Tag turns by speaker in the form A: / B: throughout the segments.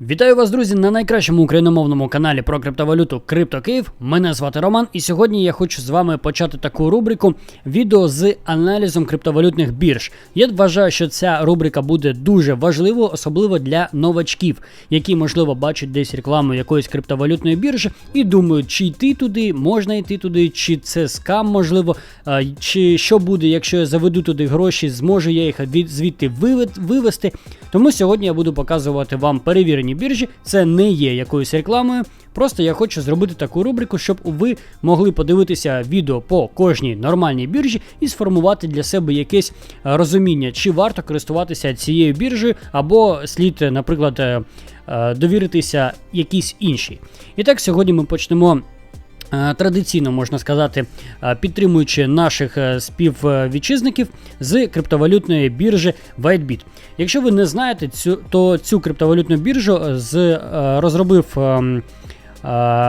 A: Вітаю вас, друзі, на найкращому україномовному каналі про криптовалюту CryptoKiv. Мене звати Роман, і сьогодні я хочу з вами почати таку рубрику відео з аналізом криптовалютних бірж. Я вважаю, що ця рубрика буде дуже важливою, особливо для новачків, які, можливо, бачать десь рекламу якоїсь криптовалютної біржі і думають, чи йти туди, можна йти туди, чи це скам, можливо, чи що буде, якщо я заведу туди гроші, зможу я їх від звідти вивести. Тому сьогодні я буду показувати вам перевірені біржі. Це не є якоюсь рекламою. Просто я хочу зробити таку рубрику, щоб ви могли подивитися відео по кожній нормальній біржі і сформувати для себе якесь е, розуміння, чи варто користуватися цією біржею, або слід, наприклад, е, е, довіритися якійсь іншій. І так, сьогодні ми почнемо. Е, Традиційно можна сказати, е, підтримуючи наших е, співвітчизників з криптовалютної біржі WhiteBit. Якщо ви не знаєте, то цю криптовалютну біржу розробив ем,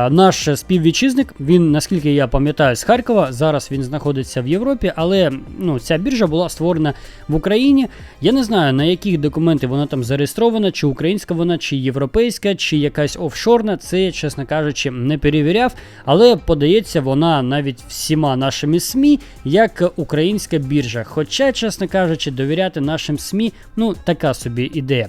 A: наш співвітчизник. Він, наскільки я пам'ятаю, з Харкова. Зараз він знаходиться в Європі, але ну, ця біржа була створена в Україні. Я не знаю, на яких документи вона там зареєстрована, чи українська вона, чи європейська, чи якась офшорна. Це я, чесно кажучи, не перевіряв. Але подається вона навіть всіма нашими СМІ як українська біржа. Хоча, чесно кажучи, довіряти нашим СМІ ну така собі ідея.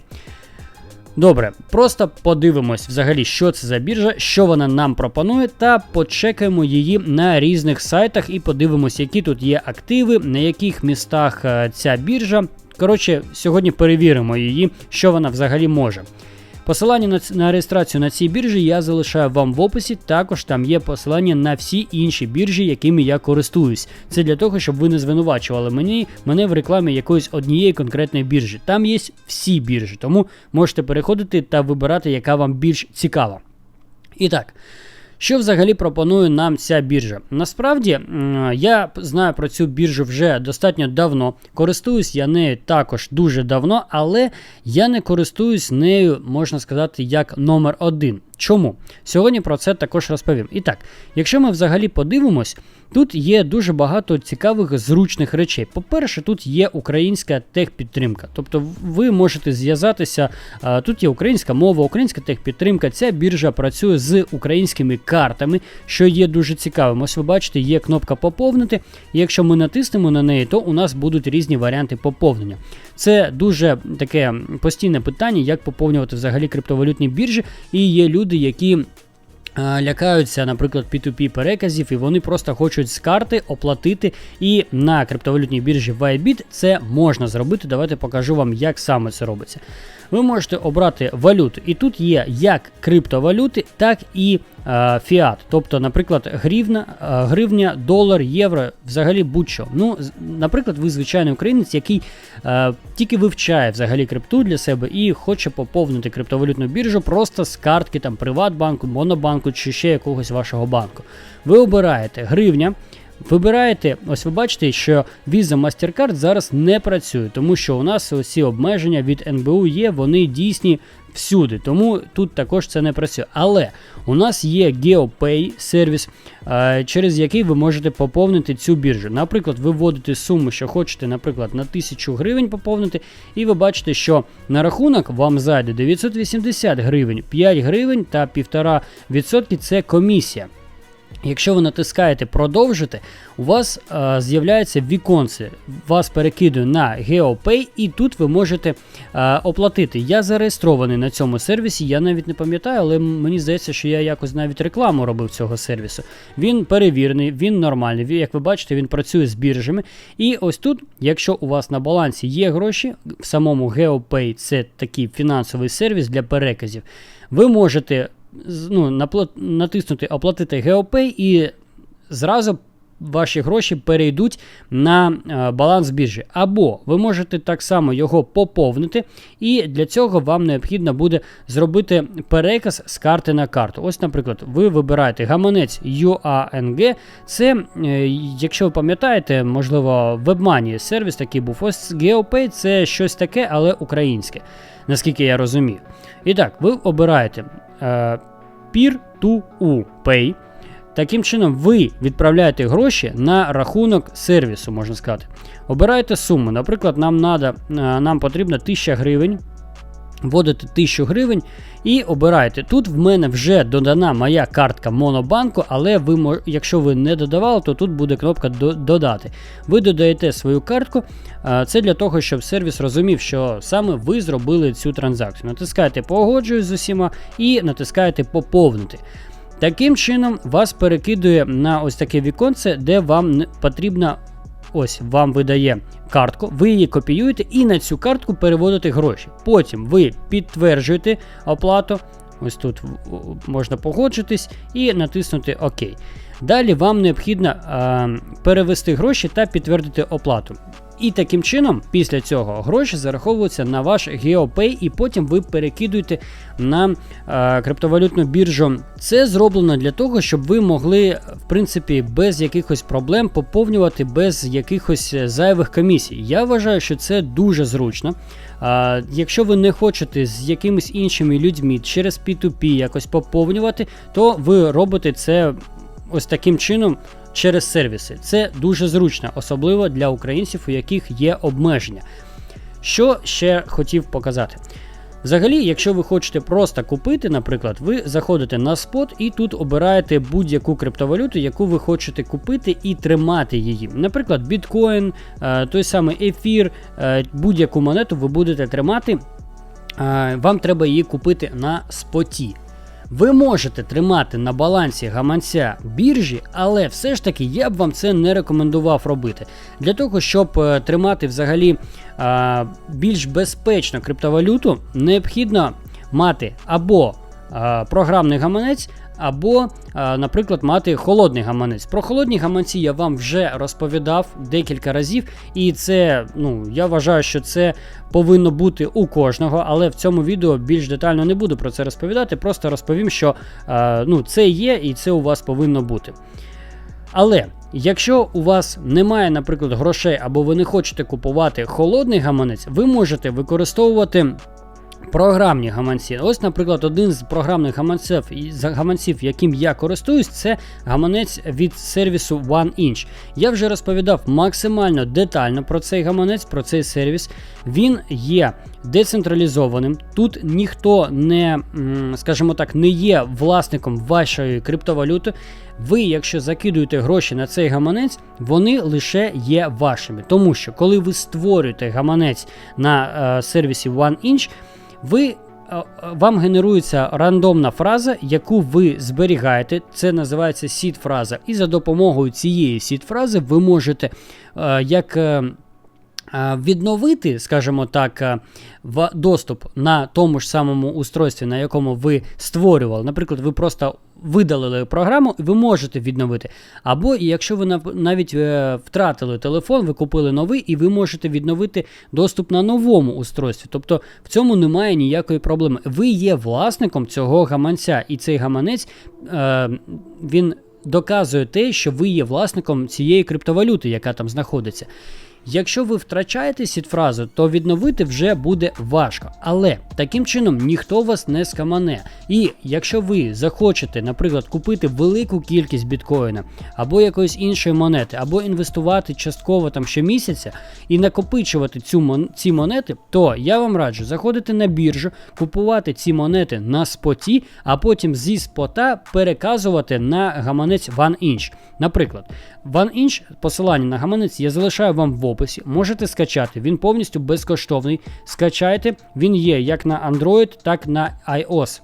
A: Добре, просто подивимось взагалі, що це за біржа, що вона нам пропонує, та почекаємо її на різних сайтах і подивимось, які тут є активи, на яких містах е, ця біржа. Коротше, сьогодні перевіримо її, що вона взагалі може. Посилання на, реєстрацію на цій біржі я залишаю вам в описі. Також там є посилання на всі інші біржі, якими я користуюсь. Це для того, щоб ви не звинувачували мені, мене в рекламі якоїсь однієї конкретної біржі. Там є всі біржі, тому можете переходити та вибирати, яка вам більш цікава. І так. Що взагалі пропонує нам ця біржа? Насправді я знаю про цю біржу вже достатньо давно. Користуюсь я нею також дуже давно, але я не користуюсь нею, можна сказати, як номер один. Чому? Сьогодні про це також розповім. І так, якщо ми взагалі подивимось, тут є дуже багато цікавих зручних речей. По-перше, тут є українська техпідтримка. Тобто ви можете зв'язатися, тут є українська мова, українська техпідтримка. Ця біржа працює з українськими картами, що є дуже цікавим. Ось ви бачите, є кнопка поповнити. І якщо ми натиснемо на неї, то у нас будуть різні варіанти поповнення. Це дуже таке постійне питання, як поповнювати взагалі криптовалютні біржі. І є люди, які. е, Лякаються, наприклад, P2P переказів, і вони просто хочуть з карти оплатити. І на криптовалютній біржі Bybit це можна зробити. Давайте покажу вам, як саме це робиться. Ви можете обрати валюту, і тут є як криптовалюти, так і е, фіат. Тобто, наприклад, гривна, е, гривня, долар, євро, взагалі будь-що. Ну, наприклад, ви звичайний українець, який е, тільки вивчає взагалі крипту для себе і хоче поповнити криптовалютну біржу просто з картки там Приватбанку, Монобанку чи ще якогось вашого банку. Ви обираєте гривня. Вибираєте, ось ви бачите, що Visa MasterCard зараз не працює, тому що у нас ці обмеження від НБУ є, вони дійсні всюди, тому тут також це не працює. Але у нас є GeoPay сервіс, е, через який ви можете поповнити цю біржу. Наприклад, ви вводите суму, що хочете, наприклад, на 1000 гривень поповнити, і ви бачите, що на рахунок вам зайде 980 гривень, 5 гривень та 1,5% це комісія. Якщо ви натискаєте продовжити, у вас е, з'являється віконце, вас перекидує на GeoPay, і тут ви можете е, оплатити. Я зареєстрований на цьому сервісі, я навіть не пам'ятаю, але мені здається, що я якось навіть рекламу робив цього сервісу. Він перевірений, він нормальний. Як ви бачите, він працює з біржами. І ось тут, якщо у вас на балансі є гроші, в самому GeoPay це такий фінансовий сервіс для переказів, ви можете ну, натиснути оплатити GeoPay і зразу ваші гроші перейдуть на е, баланс біржі. Або ви можете так само його поповнити, і для цього вам необхідно буде зробити переказ з карти на карту. Ось, наприклад, ви вибираєте гаманець UANG. Це, е, якщо ви пам'ятаєте, можливо, WebMoney сервіс такий був. Ось GeoPay це щось таке, але українське, наскільки я розумію. І так, ви обираєте Peer-to-U Pay. Таким чином, ви відправляєте гроші на рахунок сервісу, можна сказати. Обираєте суму. Наприклад, нам надо, е, нам потрібно 1000 гривень. Вводите 1000 гривень і обираєте. Тут в мене вже додана моя картка Монобанку, але ви, якщо ви не додавали, то тут буде кнопка Додати. Ви додаєте свою картку. Це для того, щоб сервіс розумів, що саме ви зробили цю транзакцію. Натискаєте Погоджуюсь з усіма і натискаєте Поповнити. Таким чином вас перекидує на ось таке віконце, де вам потрібно. Ось вам видає картку, ви її копіюєте і на цю картку переводите гроші. Потім ви підтверджуєте оплату. Ось тут можна погоджитись і натиснути ОК. Далі вам необхідно е, перевести гроші та підтвердити оплату. І таким чином, після цього гроші зараховуються на ваш GeoPay, і потім ви перекидуєте на е, криптовалютну біржу. Це зроблено для того, щоб ви могли, в принципі, без якихось проблем поповнювати без якихось е, зайвих комісій. Я вважаю, що це дуже зручно. А, якщо ви не хочете з якимись іншими людьми через P2P якось поповнювати, то ви робите це ось таким чином через сервіси. Це дуже зручно, особливо для українців, у яких є обмеження. Що ще хотів показати? Взагалі, якщо ви хочете просто купити, наприклад, ви заходите на спот і тут обираєте будь-яку криптовалюту, яку ви хочете купити і тримати її. Наприклад, біткоін, е, той самий ефір, е, будь-яку монету ви будете тримати. е, Вам треба її купити на споті. Ви можете тримати на балансі гаманця біржі, але все ж таки я б вам це не рекомендував робити. Для того, щоб е, тримати взагалі більш безпечно криптовалюту, необхідно мати або програмний гаманець, або, е, наприклад, мати холодний гаманець. Про холодні гаманці я вам вже розповідав декілька разів, і це, ну, я вважаю, що це повинно бути у кожного, але в цьому відео більш детально не буду про це розповідати. Просто розповім, що е, ну, це є і це у вас повинно бути. Але якщо у вас немає, наприклад, грошей або ви не хочете купувати холодний гаманець, ви можете використовувати. Програмні гаманці. Ось, наприклад, один з програмних гаманців, гаманців, яким я користуюсь, це гаманець від сервісу OneInch. Я вже розповідав максимально детально про цей гаманець, про цей сервіс. Він є децентралізованим. Тут ніхто не, скажімо так, не є власником вашої криптовалюти. Ви, якщо закидуєте гроші на цей гаманець, вони лише є вашими. Тому що коли ви створюєте гаманець на е, сервісі OneInch, ви. е, е, Вам генерується рандомна фраза, яку ви зберігаєте. Це називається сід-фраза. І за допомогою цієї сід-фрази ви можете е, як е, е, відновити, скажімо так, доступ на тому ж самому устройстві, на якому ви створювали. Наприклад, ви просто видалили програму, і ви можете відновити. Або якщо ви нав- навіть е, втратили телефон, ви купили новий, і ви можете відновити доступ на новому устройстві. Тобто в цьому немає ніякої проблеми. Ви є власником цього гаманця, і цей гаманець е, він доказує те, що ви є власником цієї криптовалюти, яка там знаходиться. Якщо ви втрачаєте сід-фразу, то відновити вже буде важко. Але таким чином ніхто вас не скамане. І якщо ви захочете, наприклад, купити велику кількість біткоїна або якоїсь іншої монети, або інвестувати частково там щомісяця і накопичувати цю ці монети, то я вам раджу заходити на біржу, купувати ці монети на споті, а потім зі спота переказувати на гаманець OneInch. Наприклад, OneInch, посилання на гаманець я залишаю вам в описі. Можете скачати. Він повністю безкоштовний. Скачайте, він є як на Android, так на iOS.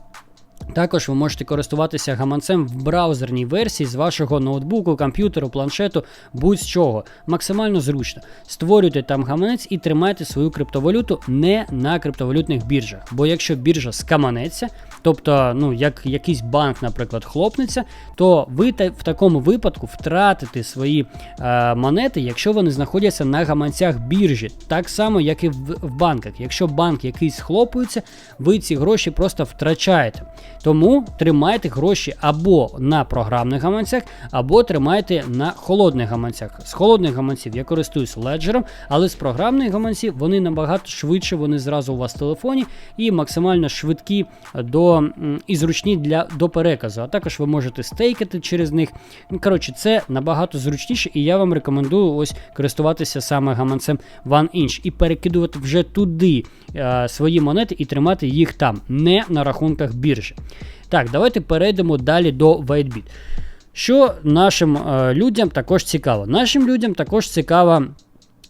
A: Також ви можете користуватися гаманцем в браузерній версії з вашого ноутбуку, комп'ютеру, планшету, будь-з чого. Максимально зручно. Створюйте там гаманець і тримайте свою криптовалюту не на криптовалютних біржах. Бо якщо біржа скаманеться, тобто, ну, як якийсь банк, наприклад, хлопнеться, то ви та- в такому випадку втратите свої е, монети, якщо вони знаходяться на гаманцях біржі. Так само, як і в, в банках. Якщо банк якийсь хлопується, ви ці гроші просто втрачаєте. Тому тримайте гроші або на програмних гаманцях, або тримайте на холодних гаманцях. З холодних гаманців я користуюсь леджером, але з програмних гаманців вони набагато швидше, вони зразу у вас в телефоні і максимально швидкі до і зручні для до переказу. А також ви можете стейкати через них. Ну, коротше, це набагато зручніше, і я вам рекомендую ось користуватися саме гаманцем OneInch і перекидувати вже туди е, свої монети і тримати їх там, не на рахунках біржі. Так, давайте перейдемо далі до WhiteBit. Що нашим е, людям також цікаво? Нашим людям також цікава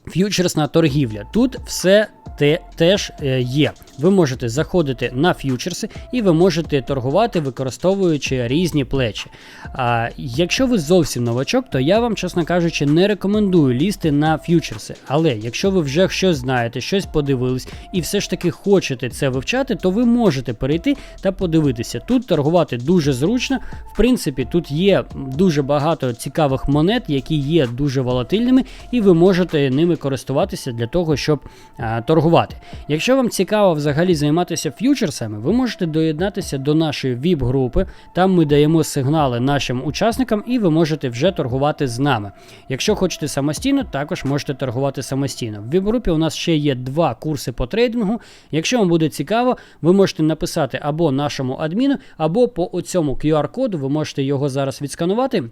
A: ф'ючерсна торгівля. Тут все те, теж е, є. Ви можете заходити на ф'ючерси і ви можете торгувати, використовуючи різні плечі. А якщо ви зовсім новачок, то я вам, чесно кажучи, не рекомендую лізти на ф'ючерси. Але якщо ви вже щось знаєте, щось подивились і все ж таки хочете це вивчати, то ви можете перейти та подивитися. Тут торгувати дуже зручно. В принципі, тут є дуже багато цікавих монет, які є дуже волатильними, і ви можете ними користуватися для того, щоб а, торгувати. Якщо вам цікаво взагалі займатися ф'ючерсами, ви можете доєднатися до нашої ВІП-групи. Там ми даємо сигнали нашим учасникам, і ви можете вже торгувати з нами. Якщо хочете самостійно, також можете торгувати самостійно. В ВІП-групі у нас ще є два курси по трейдингу. Якщо вам буде цікаво, ви можете написати або нашому адміну, або по оцьому QR-коду, ви можете його зараз відсканувати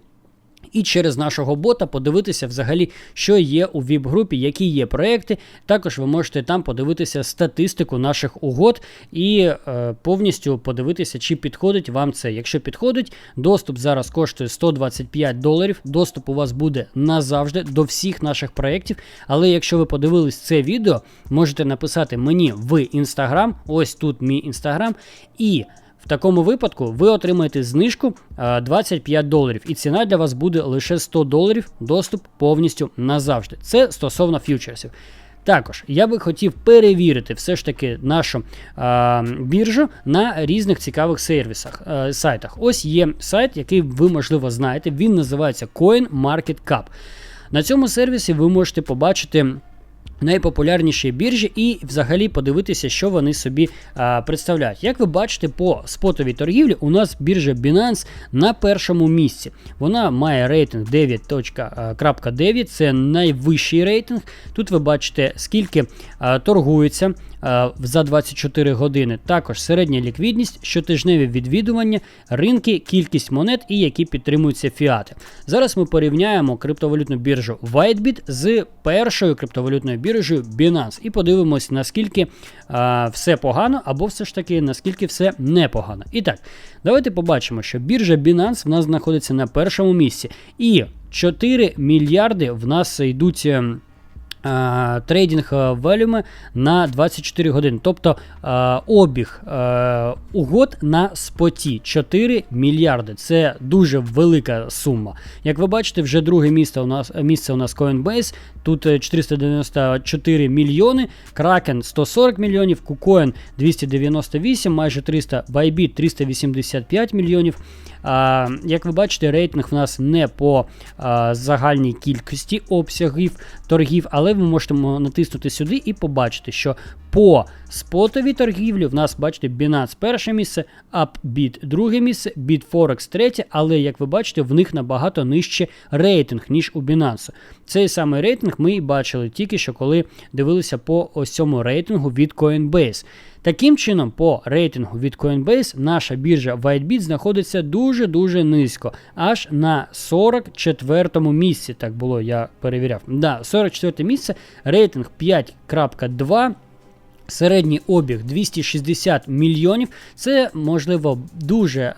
A: і через нашого бота подивитися взагалі, що є у ВІП-групі, які є проекти. Також ви можете там подивитися статистику наших угод і е, повністю подивитися, чи підходить вам це. Якщо підходить, доступ зараз коштує 125 доларів. Доступ у вас буде назавжди до всіх наших проєктів. Але якщо ви подивились це відео, можете написати мені в інстаграм. Ось тут мій інстаграм. і в такому випадку ви отримаєте знижку 25 доларів, і ціна для вас буде лише 100 доларів, доступ повністю назавжди. Це стосовно фьючерсів. Також я би хотів перевірити все ж таки нашу а, біржу на різних цікавих сервісах, а, сайтах. Ось є сайт, який ви, можливо, знаєте. Він називається CoinMarketCap. На цьому сервісі ви можете побачити найпопулярніші біржі і взагалі подивитися, що вони собі а, представляють. Як ви бачите, по спотовій торгівлі у нас біржа Binance на першому місці. Вона має рейтинг 9.9, це найвищий рейтинг. Тут ви бачите, скільки а, торгується за 24 години. Також середня ліквідність, щотижневі відвідування, ринки, кількість монет і які підтримуються фіати. Зараз ми порівняємо криптовалютну біржу WhiteBit з першою криптовалютною біржею біржею Binance і подивимось, наскільки а, все погано, або все ж таки наскільки все непогано. І так, давайте побачимо, що біржа Binance в нас знаходиться на першому місці. І 4 мільярди в нас йдуть. Ем, трейдинг волюми на 24 години. Тобто обіг угод на споті 4 мільярди. Це дуже велика сума. Як ви бачите, вже друге місце у нас місце у нас Coinbase. Тут 494 мільйони, Kraken 140 мільйонів, KuCoin 298, майже 300, Bybit 385 мільйонів. Як ви бачите, рейтинг в нас не по загальній кількості обсягів торгів, але ви можете натиснути сюди і побачити, що по спотовій торгівлі в нас, бачите, Binance перше місце, Upbit друге місце, BitForex третє, але, як ви бачите, в них набагато нижче рейтинг, ніж у Binance. Цей самий рейтинг ми і бачили тільки що, коли дивилися по ось цьому рейтингу від Coinbase. Таким чином, по рейтингу від Coinbase наша біржа WhiteBit знаходиться дуже-дуже низько, аж на 44-му місці. Так було, я перевіряв. Да, 44 місце, рейтинг 5.2. Середній обіг 260 мільйонів. Це можливо дуже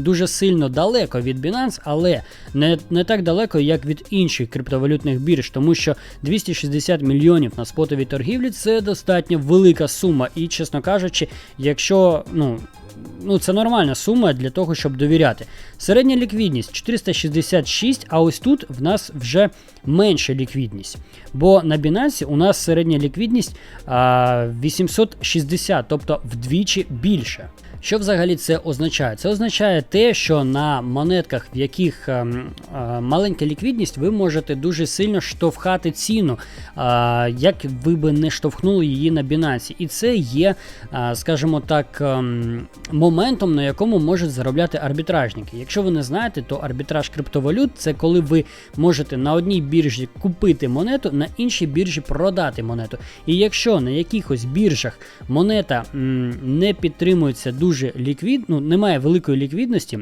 A: дуже сильно далеко від Binance, але не не так далеко, як від інших криптовалютних бірж, тому що 260 мільйонів на спотовій торгівлі це достатньо велика сума. І, чесно кажучи, якщо ну. Ну, це нормальна сума для того, щоб довіряти. Середня ліквідність 466, а ось тут в нас вже менша ліквідність. Бо на Binance у нас середня ліквідність а, 860, тобто вдвічі більше. Що взагалі це означає? Це означає те, що на монетках, в яких е, е, маленька ліквідність, ви можете дуже сильно штовхати ціну, е, як ви би не штовхнули її на Binance. І це є, е, скажімо так, е, моментом, на якому можуть заробляти арбітражники. Якщо ви не знаєте, то арбітраж криптовалют це коли ви можете на одній біржі купити монету, на іншій біржі продати монету. І якщо на якихось біржах монета не підтримується дуже ліквід, ну немає великої ліквідності,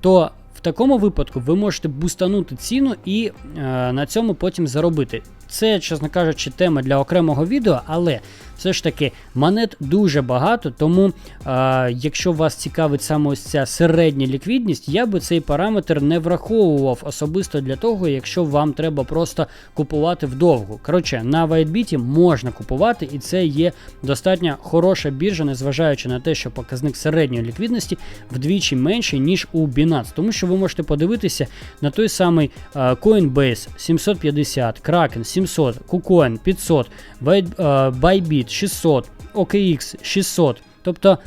A: то в такому випадку ви можете бустанути ціну і е, на цьому потім заробити. Це, чесно кажучи, тема для окремого відео, але все ж таки монет дуже багато, тому е, якщо вас цікавить саме ось ця середня ліквідність, я би цей параметр не враховував особисто для того, якщо вам треба просто купувати вдовгу. Коротше, на WhiteBit можна купувати, і це є достатньо хороша біржа, незважаючи на те, що показник середньої ліквідності вдвічі менший, ніж у Binance. Тому що ви можете подивитися на той самий е, Coinbase 750, Kraken 700, KuCoin 500, Bybit 600, OKX 600. Тобто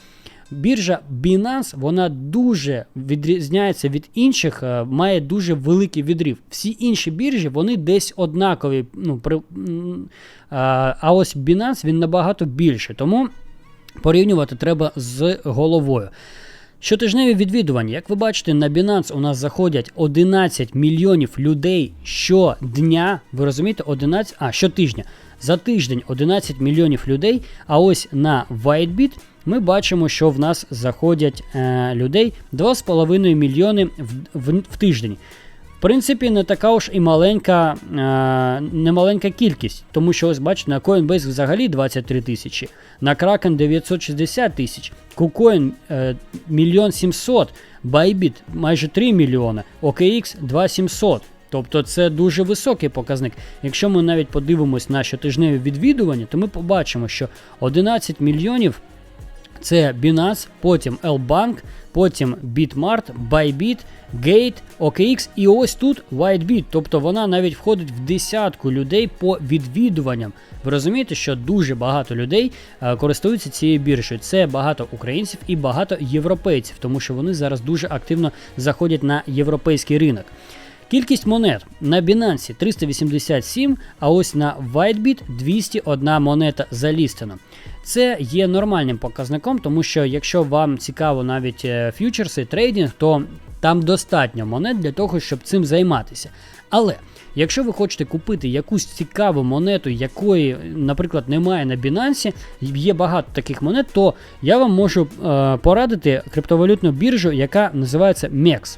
A: біржа Binance вона дуже відрізняється від інших, е, має дуже великий відрив. Всі інші біржі вони десь однакові. Ну, при, А ось Binance він набагато більше. Тому порівнювати треба з головою. Щотижневі відвідування, як ви бачите, на Binance у нас заходять 11 мільйонів людей щодня. Ви розумієте, 11, а щотижня. За тиждень 11 мільйонів людей. А ось на WhiteBit ми бачимо, що в нас заходять е, людей 2,5 мільйони в, в, в тиждень. В принципі, не така уж і маленька е, не маленька кількість, тому що ось бачите, на Coinbase взагалі 23 тисячі, на Kraken 960 тисяч, KuCoin е, 1 700 Bybit майже 3 мільйони, OKX 2700. Тобто це дуже високий показник. Якщо ми навіть подивимось на щотижневі відвідування, то ми побачимо, що 11 мільйонів це Binance, потім L-Bank, потім Bitmart, Bybit, Gate, OKX і ось тут WhiteBit. Тобто вона навіть входить в десятку людей по відвідуванням. Ви розумієте, що дуже багато людей е, користуються цією біржею. Це багато українців і багато європейців, тому що вони зараз дуже активно заходять на європейський ринок. Кількість монет на Binance 387, а ось на WhiteBit 201 монета залістена. Це є нормальним показником, тому що якщо вам цікаво навіть е, фьючерси, трейдинг, то там достатньо монет для того, щоб цим займатися. Але якщо ви хочете купити якусь цікаву монету, якої, наприклад, немає на Binance, є багато таких монет, то я вам можу е, порадити криптовалютну біржу, яка називається MEX.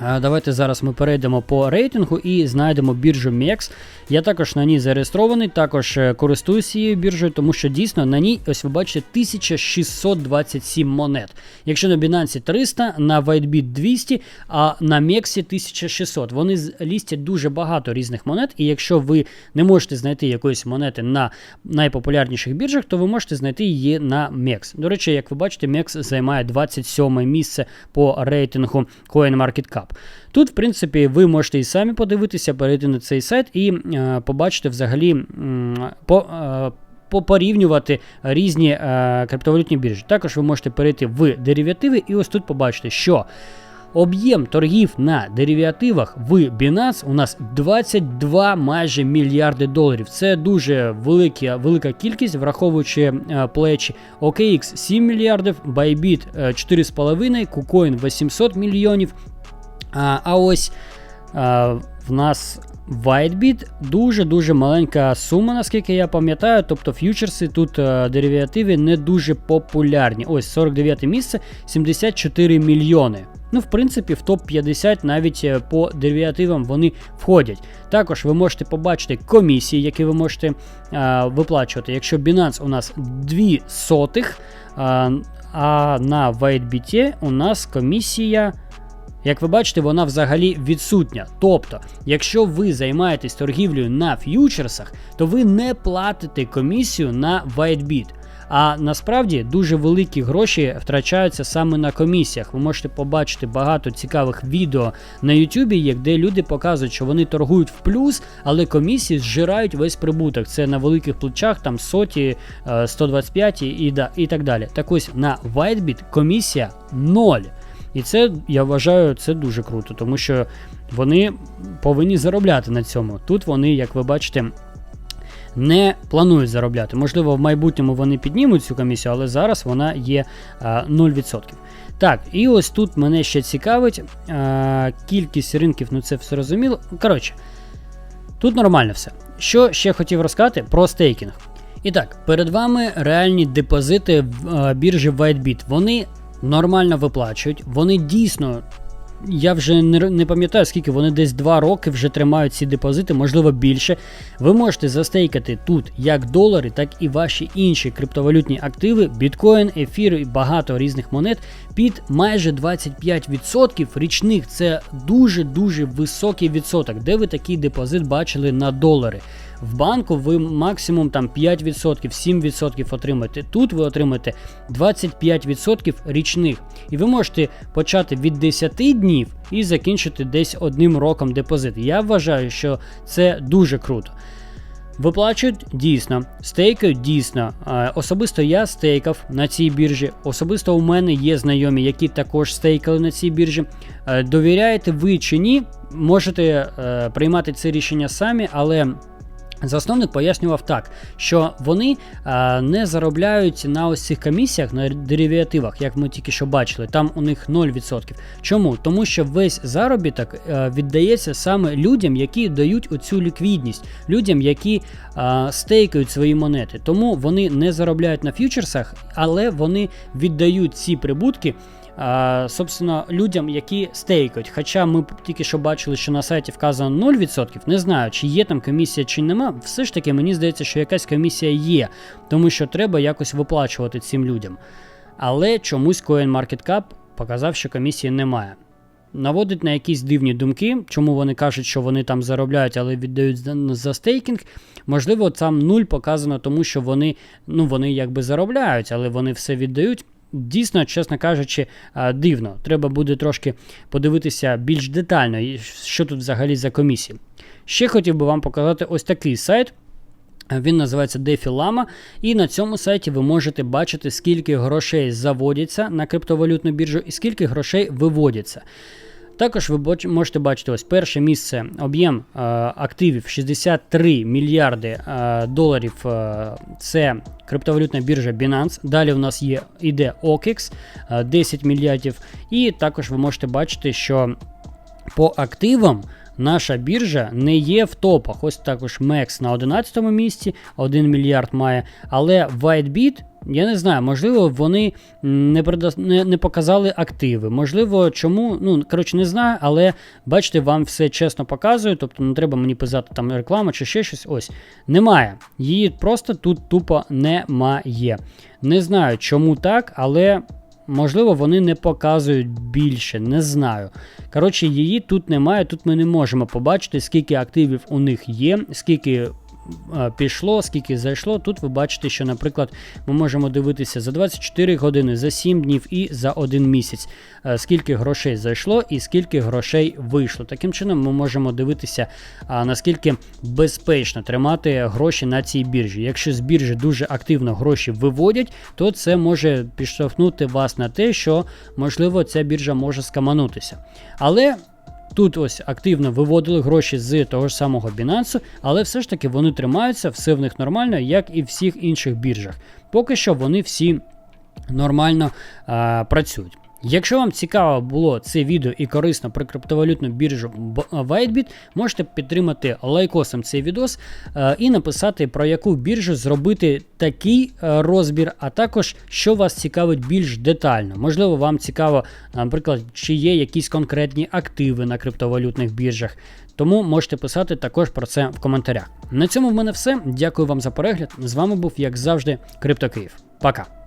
A: Давайте зараз ми перейдемо по рейтингу і знайдемо біржу MEX. Я також на ній зареєстрований, також е, користуюся цією біржею, тому що дійсно на ній, ось ви бачите, 1627 монет. Якщо на Binance 300, на WhiteBit 200, а на MEX 1600. Вони лістять дуже багато різних монет, і якщо ви не можете знайти якоїсь монети на найпопулярніших біржах, то ви можете знайти її на MEX. До речі, як ви бачите, MEX займає 27 місце по рейтингу CoinMarketCap. Тут, в принципі, ви можете і самі подивитися, перейти на цей сайт і е, побачити взагалі по. Е, Порівнювати різні е, криптовалютні біржі. Також ви можете перейти в деривативи, і ось тут побачите, що об'єм торгів на деривативах в Binance у нас 22 майже мільярди доларів. Це дуже велика, велика кількість, враховуючи е, плечі OKX 7 мільярдів, Bybit 4,5, KuCoin 800 мільйонів. А а ось а, в нас WhiteBit дуже-дуже маленька сума, наскільки я пам'ятаю. Тобто ф'ючерси тут а, деривативи не дуже популярні. Ось 49 місце, 74 мільйони. Ну, в принципі, в топ-50 навіть е, по деривативам вони входять. Також ви можете побачити комісії, які ви можете а, виплачувати. Якщо Binance у нас 2 сотих, а, а на WhiteBit у нас комісія. Як ви бачите, вона взагалі відсутня. Тобто, якщо ви займаєтесь торгівлею на ф'ючерсах, то ви не платите комісію на WhiteBit. А насправді дуже великі гроші втрачаються саме на комісіях. Ви можете побачити багато цікавих відео на Ютубі, де люди показують, що вони торгують в плюс, але комісії зжирають весь прибуток. Це на великих плечах, там соті, 125 і, да, і так далі. Так ось на WhiteBit комісія 0. І це я вважаю це дуже круто, тому що вони повинні заробляти на цьому. Тут вони, як ви бачите, не планують заробляти. Можливо, в майбутньому вони піднімуть цю комісію, але зараз вона є 0%. Так, і ось тут мене ще цікавить а, кількість ринків, ну це все зрозуміло. Коротше, тут нормально все. Що ще хотів розказати про стейкінг. І так, перед вами реальні депозити в а, біржі WhiteBit. Вони нормально виплачують, вони дійсно. Я вже не, не пам'ятаю, скільки вони десь 2 роки вже тримають ці депозити, можливо більше. Ви можете застейкати тут як долари, так і ваші інші криптовалютні активи, біткоін, ефір і багато різних монет під майже 25% річних. Це дуже-дуже високий відсоток, де ви такий депозит бачили на долари. В банку ви максимум там 5%, 7% отримаєте. Тут ви отримаєте 25% річних. І ви можете почати від 10 днів і закінчити десь одним роком депозит. Я вважаю, що це дуже круто. Виплачують дійсно, стейкають дійсно. Особисто я стейкав на цій біржі. Особисто у мене є знайомі, які також стейкали на цій біржі. Е, Довіряєте ви чи ні, можете е, приймати це рішення самі, але. Засновник пояснював так, що вони а, не заробляють на ось цих комісіях на деривативах, як ми тільки що бачили. Там у них 0%. Чому? Тому що весь заробіток а, віддається саме людям, які дають оцю ліквідність, людям, які а, стейкають свої монети. Тому вони не заробляють на фьючерсах, але вони віддають ці прибутки. Собственно, людям, які стейкають. Хоча ми тільки що бачили, що на сайті вказано 0%, не знаю, чи є там комісія, чи нема. Все ж таки, мені здається, що якась комісія є, тому що треба якось виплачувати цим людям. Але чомусь CoinMarketCap показав, що комісії немає. Наводить на якісь дивні думки, чому вони кажуть, що вони там заробляють, але віддають за стейкінг. Можливо, там нуль показано, тому що вони ну, вони якби заробляють, але вони все віддають. Дійсно, чесно кажучи, дивно. Треба буде трошки подивитися більш детально, що тут взагалі за комісії. Ще хотів би вам показати ось такий сайт. Він називається DefiLama, і на цьому сайті ви можете бачити, скільки грошей заводяться на криптовалютну біржу і скільки грошей виводяться. Також ви можете бачити ось перше місце об'єм е, активів 63 мільярди е, доларів. Е, це криптовалютна біржа Binance. Далі у нас є іде OKEX 10 мільярдів. І також ви можете бачити, що по активам. Наша біржа не є в топах. Ось також MEX на 11 місці, 1 мільярд має. Але WhiteBit я не знаю, можливо, вони не прода... не, не показали активи. Можливо, чому, ну, коротше, не знаю, але бачите, вам все чесно показую, тобто не треба мені писати там рекламу чи ще щось. Ось. Немає. Її просто тут тупо немає. Не знаю, чому так, але. Можливо, вони не показують більше, не знаю. Коротше, її тут немає. Тут ми не можемо побачити, скільки активів у них є, скільки пішло, скільки зайшло. Тут ви бачите, що, наприклад, ми можемо дивитися за 24 години, за 7 днів і за 1 місяць, скільки грошей зайшло і скільки грошей вийшло. Таким чином, ми можемо дивитися, наскільки безпечно тримати гроші на цій біржі. Якщо з біржі дуже активно гроші виводять, то це може підштовхнути вас на те, що можливо ця біржа може скаманутися. Але Тут ось активно виводили гроші з того ж самого Binance, але все ж таки вони тримаються, все в них нормально, як і всіх інших біржах. Поки що вони всі нормально а, працюють. Якщо вам цікаво було це відео і корисно про криптовалютну біржу WhiteBit, можете підтримати лайкосом цей відос е, і написати, про яку біржу зробити такий е, розбір, а також що вас цікавить більш детально. Можливо, вам цікаво, наприклад, чи є якісь конкретні активи на криптовалютних біржах. Тому можете писати також про це в коментарях. На цьому в мене все. Дякую вам за перегляд. З вами був, як завжди, Криптокиїв. Пока.